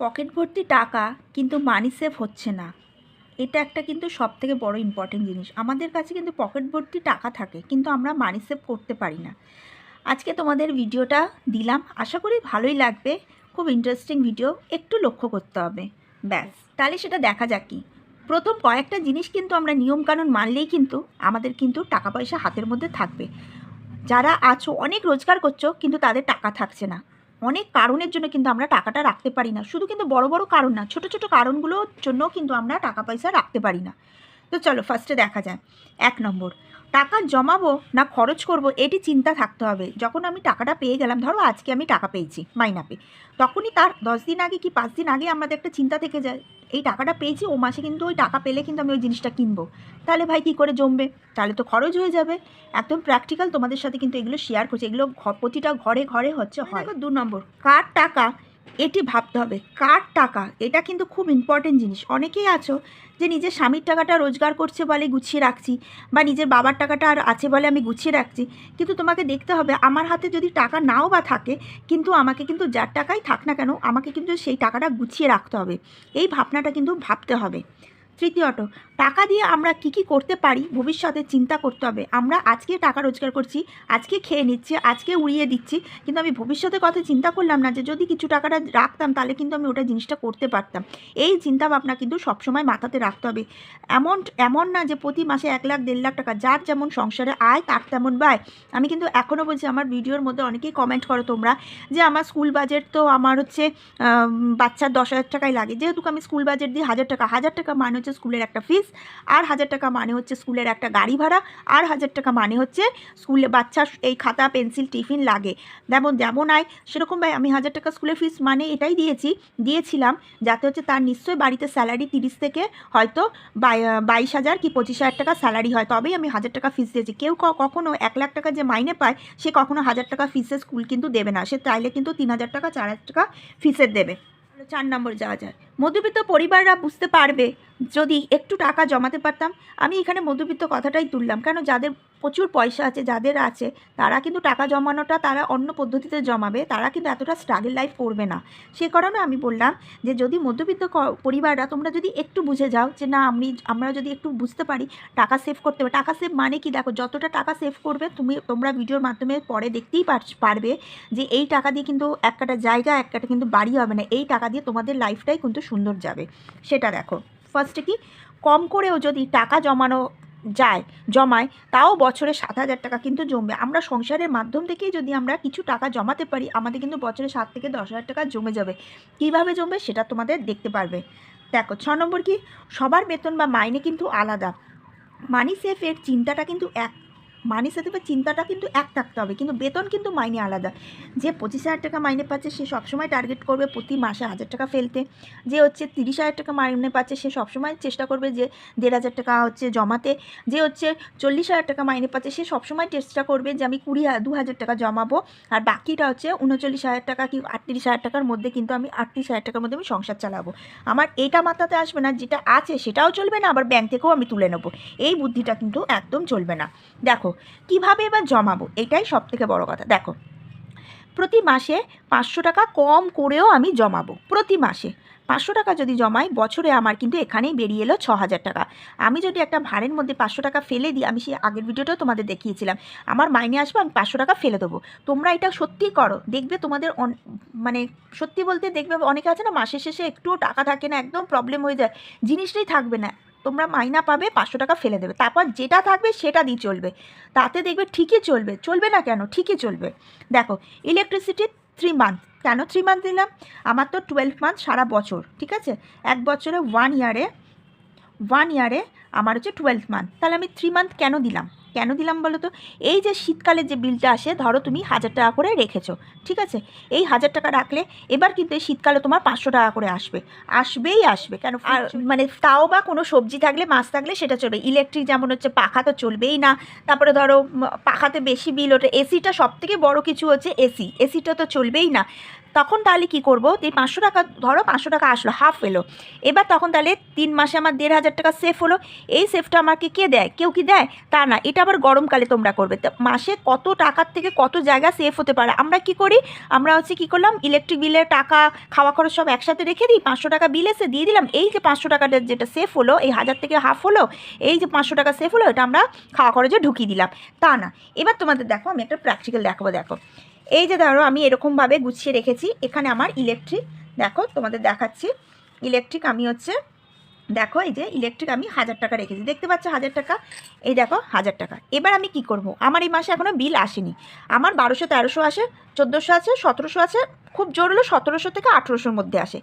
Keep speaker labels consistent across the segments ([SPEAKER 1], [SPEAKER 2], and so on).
[SPEAKER 1] Pocket ভর্তি টাকা কিন্তু মানি সেভ হচ্ছে না। এটা একটা কিন্তু সব থেকে বড় ইম্পর্টেন্ট জিনিস। আমাদের কাছে কিন্তু পকেট ভর্তি টাকা থাকে, কিন্তু আমরা মানি সেভ করতে পারি না। আজকে তোমাদের ভিডিওটা দিলাম। আশা করি ভালোই লাগবে। খুব ইন্টারেস্টিং ভিডিও একটু লক্ষ্য করতে হবে। ব্যাস। তাহলে সেটা দেখা যাক কি। প্রথম কয়েকটা জিনিস কিন্তু আমরা নিয়মকানুন মানলেই কিন্তু আমাদের কিন্তু টাকা পয়সা হাতের মধ্যে থাকবে। যারা আছো, অনেক রোজগার করছ, কিন্তু তাদের টাকা থাকছে না। অনেক কারণের জন্য কিন্তু আমরা টাকাটা রাখতে পারি না। শুধু কিন্তু বড় বড় কারণ না, ছোট ছোট কারণগুলোর জন্য কিন্তু আমরা টাকা পয়সা রাখতে পারি না। তো চলো ফার্স্টে দেখা যায় এক নম্বর টাকা জমাবো না খরচ করব এটি চিন্তা থাকতে হবে। যখন আমি টাকাটা পেয়ে গেলাম ধরো আজকে আমি টাকা পেয়েছি মাইনা পে তখনই তার দশ দিন আগে কি পাঁচ দিন আগে আমাদের একটা চিন্তা থেকে যায় এই টাকাটা পেয়েছি ও মাসে কিন্তু ওই টাকা পেলে কিন্তু আমি ওই জিনিসটা কিনবো। তাহলে ভাই কী করে জমবে? তাহলে তো খরচ হয়ে যাবে। একদম প্র্যাকটিক্যাল তোমাদের সাথে কিন্তু এগুলো শেয়ার করছে। এগুলো প্রতিটা ঘরে ঘরে হচ্ছে হয়। দু নম্বর কার টাকা এটি ভাবতে হবে, কার টাকা? এটা কিন্তু খুব ইম্পর্টেন্ট জিনিস। অনেকেই আছো যে নিজের স্বামীর টাকাটা রোজগার করছে বলে গুছিয়ে রাখছি বা নিজের বাবার টাকাটা আর আছে বলে আমি গুছিয়ে রাখছি। কিন্তু তোমাকে দেখতে হবে, আমার হাতে যদি টাকা নাও বা থাকে, কিন্তু আমাকে কিন্তু যার টাকাই থাক না কেন, আমাকে কিন্তু সেই টাকাটা গুছিয়ে রাখতে হবে। এই ভাবনাটা কিন্তু ভাবতে হবে। তৃতীয়ত টাকা দিয়ে আমরা কি কি করতে পারি ভবিষ্যতে চিন্তা করতে হবে। আমরা আজকে টাকা রোজগার করছি, আজকে খেয়ে নিচ্ছি, আজকে উড়িয়ে দিচ্ছি, কিন্তু আমি ভবিষ্যতের কথা চিন্তা করলাম না যে যদি কিছু টাকাটা রাখতাম তাহলে কিন্তু আমি ওটা জিনিসটা করতে পারতাম। এই চিন্তা ভাবনা কিন্তু সবসময় মাথাতে রাখতে হবে। এমন এমন না যে প্রতি মাসে এক লাখ, দেড় লাখ টাকা, যার যেমন সংসারে আয়, তার তেমন ব্যয়। আমি কিন্তু এখনও বলছি, আমার ভিডিওর মধ্যে অনেকেই কমেন্ট করো তোমরা যে আমার স্কুল বাজেট তো আমার হচ্ছে বাচ্চার দশ হাজার টাকাই লাগে। যেহেতু আমি স্কুল বাজেট দিই হাজার টাকা হাজার টাকা মানে হচ্ছে স্কুলের একটা ফিস, আর হাজার টাকা মানে হচ্ছে স্কুলের একটা গাড়ি ভাড়া, আর হাজার টাকা মানে হচ্ছে স্কুলে বাচ্চার এই খাতা, পেন্সিল, টিফিন লাগে। যেমন যেমন আয়, সেরকম ভাই আমি হাজার টাকা স্কুলের ফিস মানে এটাই দিয়েছি, দিয়েছিলাম যাতে হচ্ছে তার নিশ্চয়ই বাড়িতে স্যালারি তিরিশ থেকে হয়তো বাই- বাইশ হাজার কি পঁচিশ হাজার টাকা স্যালারি হয়, তবেই আমি হাজার টাকা ফিস দিয়েছি। কেউ কখনো এক লাখ টাকা যে মাইনে পায়, সে কখনো হাজার টাকা ফিসে স্কুল কিন্তু দেবে না, সে চাইলে কিন্তু তিন হাজার টাকা, চার হাজার টাকা ফিসের দেবে। চার নম্বর যাওয়া যায়। মধ্যবিত্ত পরিবাররা বুঝতে পারবে, যদি একটু টাকা জমাতে পারতাম, আমি এখানে মধ্যবিত্ত কথাটাই তুললাম। কেন যাদের প্রচুর পয়সা আছে যাদের আছে, তারা কিন্তু টাকা জমানোটা তারা অন্য পদ্ধতিতে জমাবে, তারা কিন্তু এতটা স্ট্রাগল লাইফ করবে না। সে কারণে আমি বললাম যে যদি মধ্যবিত্ত পরিবাররা তোমরা যদি একটু বুঝে যাও যে না, আমি, আমরা যদি একটু বুঝতে পারি টাকা সেভ করতে পারি টাকা সেভ মানে কি? দেখো, যতটা টাকা সেভ করবে, তুমি, তোমরা ভিডিওর মাধ্যমে পরে দেখতেই পার- পারবে যে এই টাকা দিয়ে কিন্তু এক কাটা জায়গা এক কাটা কিন্তু বাড়ি হবে না, এই টাকা দিয়ে তোমাদের লাইফটাই কিন্তু সুন্দর যাবে। সেটা দেখো। ফার্স্টে কি? কম করেও যদি টাকা জমানো যায়, জমায়, তাও বছরে সাত হাজার টাকা কিন্তু জমবে। আমরা সংসারের মাধ্যম থেকেই যদি আমরা কিছু টাকা জমাতে পারি, আমাদের কিন্তু বছরে সাত থেকে দশ হাজার টাকা জমে যাবে। কীভাবে জমবে সেটা তোমাদের দেখতে পারবে। দেখো, ছ নম্বর কি? সবার বেতন বা মাইনে কিন্তু আলাদা। মানি সেফের চিন্তাটা কিন্তু এক মানি সেফের চিন্তাটা কিন্তু এক থাকতে হবে, কিন্তু বেতন কিন্তু মাইনে আলাদা। যে পঁচিশ হাজার টাকা মাইনে পাচ্ছে, সে সবসময় টার্গেট করবে প্রতি মাসে হাজার টাকা ফেলতে। যে হচ্ছে তিরিশ হাজার টাকা মাইনে পাচ্ছে, সে সবসময় চেষ্টা করবে যে দেড় হাজার টাকা হচ্ছে জমাতে। যে হচ্ছে চল্লিশ হাজার টাকা মাইনে পাচ্ছে, সে সবসময় চেষ্টা করবে যে আমি কুড়ি দু হাজার টাকা জমাবো। আর বাকিটা হচ্ছে উনচল্লিশ হাজার টাকা কি আটত্রিশ হাজার টাকার মধ্যে কিন্তু আমি আটত্রিশ হাজার টাকার মধ্যে আমি সংসার চালাবো। আমার এটা মাথাতে আসবে না, যেটা আছে সেটাও চলবে না, আবার ব্যাংক থেকেও আমি তুলে নেব। এই বুদ্ধিটা কিন্তু একদম চলবে না। দেখো কীভাবে এবার জমাবো? এটাই সব থেকে বড় কথা। দেখো, প্রতি মাসে পাঁচশো টাকা কম করেও আমি জমাবো। প্রতি মাসে পাঁচশো টাকা যদি জমাই, বছরে আমার কিন্তু এখানেই বেরিয়ে এলো ছ হাজার টাকা। আমি যদি একটা ভাড়ের মধ্যে পাঁচশো টাকা ফেলে দিই, আমি সেই আগের ভিডিওটাও তোমাদের দেখিয়েছিলাম, আমার মাইনে আসবে, আমি পাঁচশো টাকা ফেলে দেবো। তোমরা এটা সত্যিই করো। দেখবে তোমাদের মানে সত্যি বলতে দেখবে অনেকে আছে না মাসের শেষে একটুও টাকা থাকে না, একদম প্রবলেম হয়ে যায়। জিনিসটাই থাকবে না। তোমরা মাইনা পাবে, পাঁচশো টাকা ফেলে দেবে। তারপর যেটা থাকবে সেটা দিয়ে চলবে। তাতে দেখবে ঠিকই চলবে। চলবে না কেন? ঠিকই চলবে। দেখো ইলেকট্রিসিটি থ্রি মান্থ কেন থ্রি মান্থ দিলাম? আমার তো টুয়েলভ মান্থ সারা বছর, ঠিক আছে? এক বছরে ওয়ান ইয়ারে ওয়ান ইয়ারে আমার হচ্ছে টুয়েলভ মান্থ তাহলে আমি থ্রি মান্থ কেন দিলাম? কেন দিলাম বলো তো? এই যে শীতকালে যে বিলটা আসে ধরো তুমি হাজার টাকা করে রেখেছো ঠিক আছে? এই হাজার টাকা রাখলে এবার কিন্তু এই শীতকালে তোমার পাঁচশো টাকা করে আসবে। আসবেই আসবে। কেন আর মানে তাও বা কোনো সবজি থাকলে মাছ থাকলে সেটা চলবে। ইলেকট্রিক যেমন হচ্ছে পাখা তো চলবেই না। তারপরে ধরো পাখাতে বেশি বিল ওঠে। এসিটা সব থেকে বড়ো কিছু হচ্ছে এসি এসিটা তো চলবেই না। তখন তাহলে কি করব? এই পাঁচশো টাকা, ধরো পাঁচশো টাকা আসলো হাফ এলো। এবার তখন তাহলে তিন মাসে আমার দেড় হাজার টাকা সেফ হলো। এই সেফটা আমাকে কে দেয়? কেউ কি দেয়? তা না, এটা আবার গরমকালে তোমরা করবে। মাসে কত টাকার থেকে কত জায়গা সেফ হতে পারে? আমরা কি করি? আমরা হচ্ছে কি করলাম ইলেকট্রিক বিলের টাকা, খাওয়া খরচ সব একসাথে রেখে দিই, পাঁচশো টাকা বিল এসে দিয়ে দিলাম। এই যে পাঁচশো টাকাটা যেটা সেফ হলো, এই হাজার থেকে হাফ হলো, এই যে পাঁচশো টাকা সেফ হলো, এটা আমরা খাওয়া খরচে ঢুকিয়ে দিলাম। তা না, এবার তোমাদের দেখো, আমি একটা প্র্যাকটিক্যাল দেখাবো, দেখো। এই যে ধরো আমি এরকমভাবে গুছিয়ে রেখেছি, এখানে আমার ইলেকট্রিক দেখো তোমাদের দেখাচ্ছি। ইলেকট্রিক আমি হচ্ছে, দেখো এই যে ইলেকট্রিক আমি হাজার টাকা রেখেছি। দেখতে পাচ্ছ হাজার টাকা? এই দেখো হাজার টাকা। এবার আমি কি করব? আমার এই মাসে এখনও বিল আসেনি। আমার বারোশো তেরোশো আসে, চোদ্দোশো আছে, সতেরোশো আছে খুব জোর হলো সতেরোশো থেকে আঠেরোশোর মধ্যে আসে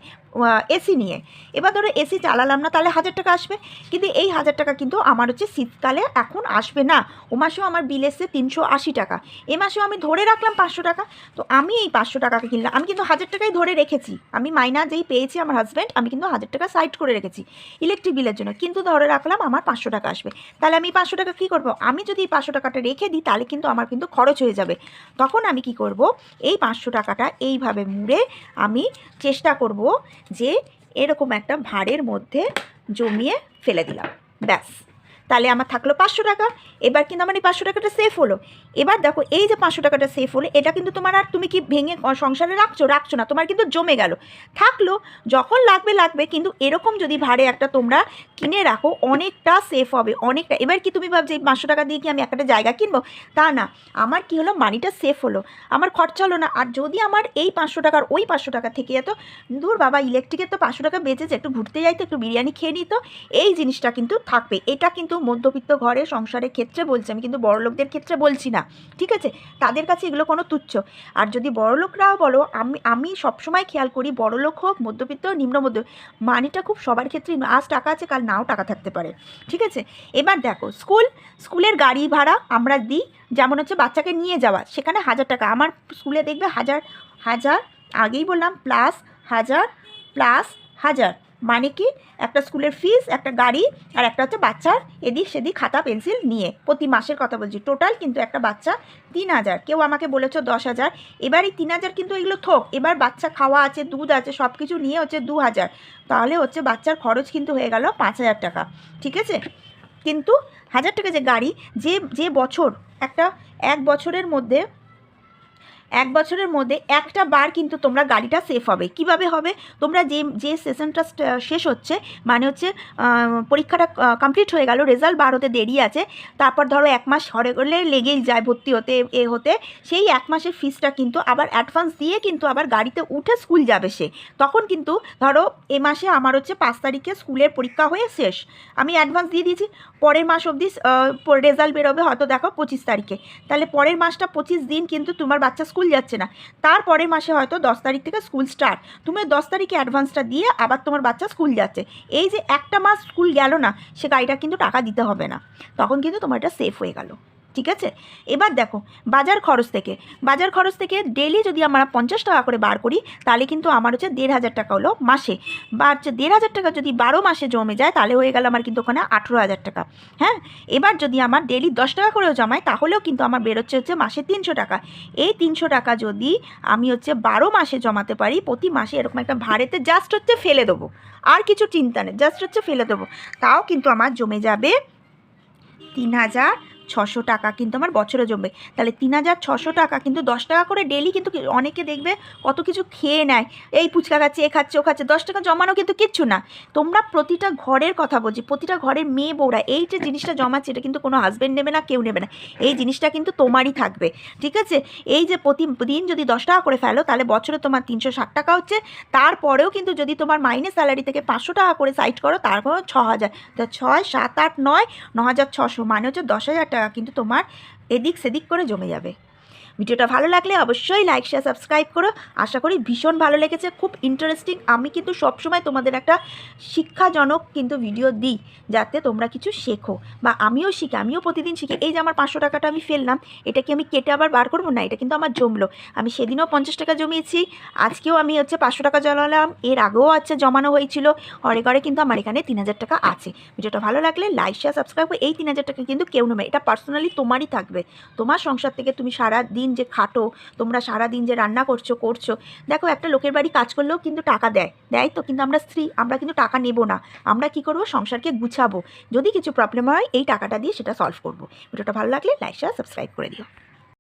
[SPEAKER 1] এসি নিয়ে। এবার ধরো এসি চালালাম না, তাহলে হাজার টাকা আসবে। কিন্তু এই হাজার টাকা কিন্তু আমার হচ্ছে শীতকালে এখন আসবে না। ও মাসেও আমার বিল এসছে তিনশো আশি টাকা। এ মাসেও আমি ধরে রাখলাম পাঁচশো টাকা। তো আমি এই পাঁচশো টাকাকে কিনলাম। আমি কিন্তু হাজার টাকাই ধরে রেখেছি। আমি মাইনা যেই পেয়েছি আমার হাজব্যান্ড আমি কিন্তু হাজার টাকা সাইড করে রেখেছি ইলেকট্রিক বিলের জন্য। কিন্তু ধরে রাখলাম আমার পাঁচশো টাকা আসবে। তাহলে আমি পাঁচশো টাকা কী করব? আমি যদি এই পাঁচশো টাকাটা রেখে দিই, তাহলে কিন্তু আমার কিন্তু খরচ হয়ে যাবে। তখন আমি কি করব? এই পাঁচশো টাকাটা এইভাবে মুড়ে আমি চেষ্টা করব যে এরকম একটা ভাঁড়ের মধ্যে জমিয়ে ফেলে দিলাম। ব্যাস। তাহলে আমার থাকল পাঁচশো টাকা। এবার কিন্তু আমার এই পাঁচশো টাকাটা সেফ হলো। এবার দেখো, এই যে পাঁচশো টাকাটা সেফ হলো, এটা কিন্তু তোমার আর তুমি কি ভেঙে সংসারে রাখছো? রাখছো না, তোমার কিন্তু জমে গেল। থাকল, যখন লাগবে লাগবে, কিন্তু এরকম যদি ভাড়ে একটা তোমরা কিনে রাখো, অনেকটা সেফ হবে, অনেকটা। এবার কি তুমি ভাবছ, এই পাঁচশো টাকা দিয়ে কি আমি একটা জায়গা কিনবো? তা না, আমার কি হলো মানিটা সেফ হলো। আমার খরচা হলো না। আর যদি আমার এই পাঁচশো টাকার, ওই পাঁচশো টাকা থেকে যেত দূর, বাবা ইলেকট্রিকের তো পাঁচশো টাকা বেঁচেছে, একটু ঘুরতে যাইতো, একটু বিরিয়ানি খেয়ে নিত, এই জিনিসটা কিন্তু থাকবে। এটা কিন্তু মধ্যবিত্ত ঘরে সংসারের ক্ষেত্রে বলছি, আমি কিন্তু বড়লোকদের ক্ষেত্রে বলছি না, ঠিক আছে? তাদের কাছে এগুলো কোনো তুচ্ছ। আর যদি বড়লোকরাও বলো, আমি আমি সবসময় খেয়াল করি বড়লোক হোক, মধ্যবিত্ত, নিম্ন মধ্য, মানিটা খুব সবার ক্ষেত্রেই আজ টাকা আছে, কাল নাও টাকা থাকতে পারে, ঠিক আছে? এবার দেখো, স্কুল, স্কুলের গাড়ি ভাড়া আমরা দিই, যেমন হচ্ছে বাচ্চাকে নিয়ে যাওয়া, সেখানে হাজার টাকা। আমার স্কুলে দেখবে হাজার হাজার, আগেই বললাম প্লাস হাজার প্লাস হাজার। মানে কি? একটা স্কুলের ফিস একটা গাড়ি আর একটা হচ্ছে বাচ্চার এদিক সেদিক খাতা, পেন্সিল নিয়ে। প্রতি মাসের কথা বলছি। টোটাল কিন্তু একটা বাচ্চা তিন হাজার। কেউ আমাকে বলেছ দশ হাজার। এবার এই তিন হাজার কিন্তু এগুলো থোক। এবার বাচ্চা খাওয়া আছে, দুধ আছে সব কিছু নিয়ে হচ্ছে দু হাজার। তাহলে হচ্ছে বাচ্চার খরচ কিন্তু হয়ে গেল পাঁচ হাজার টাকা। ঠিক আছে? কিন্তু হাজার টাকা যে গাড়ি, যে যে বছর, একটা এক বছরের মধ্যে এক বছরের মধ্যে একটা বার কিন্তু তোমরা গাড়িটা সেফ হবে। কীভাবে হবে? তোমরা যে যে সেশনটা শেষ হচ্ছে মানে হচ্ছে পরীক্ষাটা কমপ্লিট হয়ে গেল রেজাল্ট বার হতে দেরি আছে, তারপর ধরো এক মাস হরে গেলে লেগেই যায় ভর্তি হতে, এ হতে, সেই এক মাসের ফিসটা কিন্তু আবার অ্যাডভান্স দিয়ে কিন্তু আবার গাড়িতে উঠে স্কুল যাবে সে। তখন কিন্তু ধরো এ মাসে আমার হচ্ছে পাঁচ তারিখে স্কুলের পরীক্ষা হয়ে শেষ। আমি অ্যাডভান্স দিয়ে দিয়েছি, পরের মাস অবধি রেজাল্ট বেরোবে হয়তো দেখো পঁচিশ তারিখে। তাহলে পরের মাসটা পঁচিশ দিন কিন্তু তোমার বাচ্চা স্কুল যাচ্ছে না। তারপরে মাসে হয়তো দশ তারিখ থেকে স্কুল স্টার্ট তুমি দশ তারিখে অ্যাডভান্সটা দিয়ে আবার তোমার বাচ্চা স্কুল যাচ্ছে। এই যে একটা মাস স্কুল গেল না, সে গাড়িটা কিন্তু টাকা দিতে হবে না। তখন কিন্তু তোমার এটা সেফ হয়ে গেল। ঠিক আছে? এবার দেখো, বাজার খরচ থেকে। বাজার খরচ থেকে ডেলি যদি আমরা পঞ্চাশ টাকা করে বার করি, তাহলে কিন্তু আমার হচ্ছে দেড় হাজার টাকা হলো মাসে। বা হচ্ছে দেড় হাজার টাকা যদি বারো মাসে জমে যায়, তাহলে হয়ে গেল আমার কিন্তু ওখানে আঠেরো হাজার টাকা। হ্যাঁ? এবার যদি আমার ডেলি দশ টাকা করেও জমায়, তাহলেও কিন্তু আমার বেরোচ্ছে হচ্ছে মাসে তিনশো টাকা। এই তিনশো টাকা যদি আমি হচ্ছে বারো মাসে জমাতে পারি, প্রতি মাসে এরকম একটা ভাড়েতে জাস্ট হচ্ছে ফেলে দেবো। আর কিছু চিন্তা নেই জাস্ট হচ্ছে ফেলে দেবো। তাও কিন্তু আমার জমে যাবে তিন হাজার ছশো টাকা কিন্তু আমার বছরে জমবে। তাহলে তিন হাজার ছশো টাকা কিন্তু দশ টাকা করে ডেলি কিন্তু অনেকে দেখবে কত কিছু খেয়ে নেয়। এই ফুচকা খাচ্ছে, এ খাচ্ছে, ও খাচ্ছে, দশ টাকা জমানো কিন্তু কিচ্ছু না। তোমরা প্রতিটা ঘরের কথা বলছি, প্রতিটা ঘরের মেয়ে বউরা, এই যে জিনিসটা জমাচ্ছে, এটা কিন্তু কোনো হাজব্যান্ড নেবে না, কেউ নেবে না। এই জিনিসটা কিন্তু তোমারই থাকবে, ঠিক আছে? এই যে প্রতিদিন যদি দশ টাকা করে ফেলো, তাহলে বছরে তোমার তিনশো ষাট টাকা হচ্ছে। তারপরেও কিন্তু যদি তোমার মাইনে স্যালারি থেকে পাঁচশো টাকা করে সাইড করো তারপর ছ হাজার তা ছয়, সাত, আট, নয় ন হাজার ছশো মানে হচ্ছে দশ হাজার টাকা। কিন্তু তোমার এদিক সেদিক করে জমে যাবে। ভিডিওটা ভালো লাগলে অবশ্যই লাইক শেয়ার সাবস্ক্রাইব করো। আশা করি ভীষণ ভালো লেগেছে। খুব ইন্টারেস্টিং আমি কিন্তু সবসময় তোমাদের একটা শিক্ষাজনক কিন্তু ভিডিও দিই, যাতে তোমরা কিছু শেখো। বা আমিও শিখি, আমিও প্রতিদিন শিখি। এই যে আমার পাঁচশো টাকাটা আমি ফেললাম, এটা কি আমি কেটে আবার বার করব? না, এটা কিন্তু আমার জমলো। আমি সেদিনও পঞ্চাশ টাকা জমিয়েছি। আজকেও আমি হচ্ছে পাঁচশো টাকা জমালাম। এর আগেও আচ্ছা জমানো হয়েছিল। ঘরে ঘরে কিন্তু আমার এখানে তিন হাজার টাকা আছে। ভিডিওটা ভালো লাগলে লাইক শেয়ার সাবস্ক্রাইব এই তিন হাজার টাকা কিন্তু কেউ নেবে এটা পার্সোনালি তোমারই থাকবে। তোমার সংসার থেকে তুমি সারা দিন যে খাটো, তোমরা সারা দিন যে রান্না করছ করছ। দেখো, একটা লোকের বাড়ি কাজ করলেও কিন্তু টাকা দেয়। দেয় তো, কিন্তু আমরা স্ত্রী, আমরা কিন্তু টাকা নেব না। আমরা কি করব? সংসারকে গুছাবো। যদি কিছু প্রবলেম হয়, এই টাকাটা দিয়ে সেটা সলভ করব। ভিডিওটা ভালো লাগলে লাইক শেয়ার সাবস্ক্রাইব করে দিও।